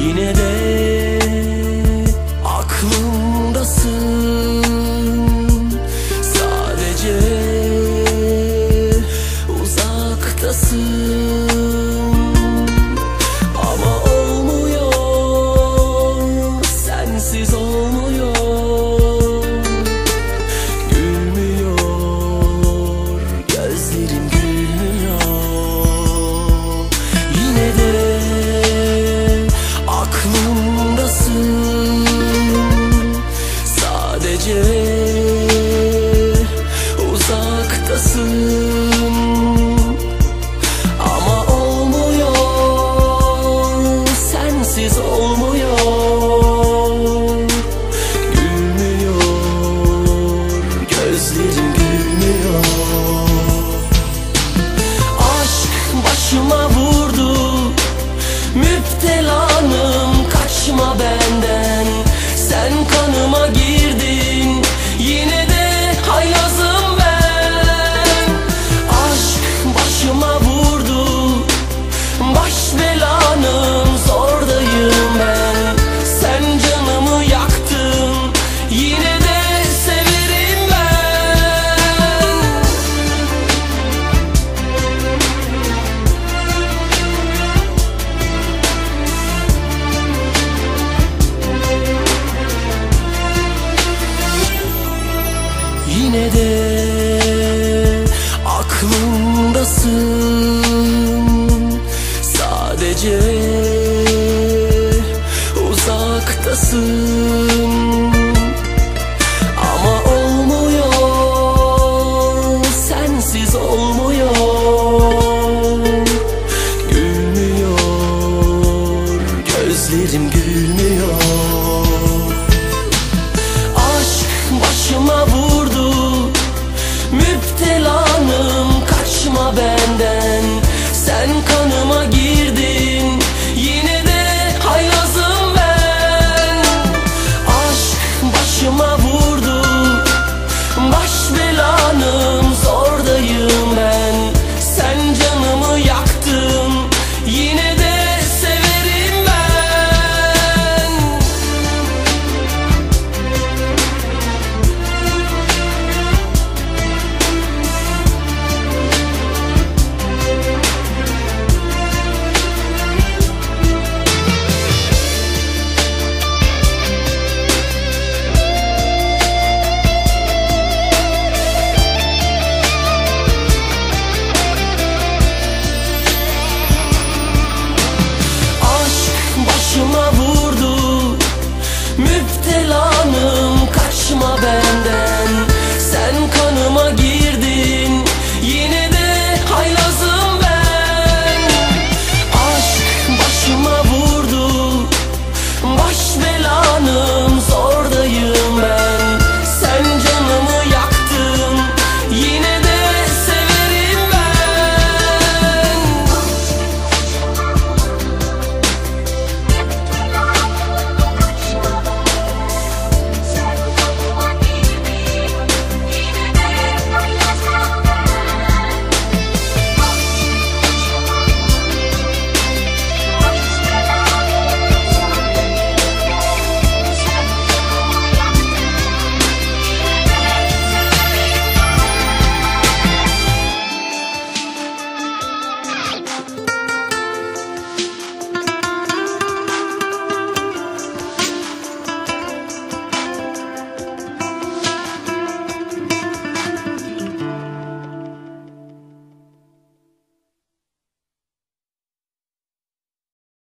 Yine de aklımdasın. Sadece uzaktasın. is old. Aklımdasın. Sadece uzaktasın. Ama olmuyor sensiz olmuyor. Gülmüyor gözlerim gülmüyor. Aşk başıma vurdu Müptelanım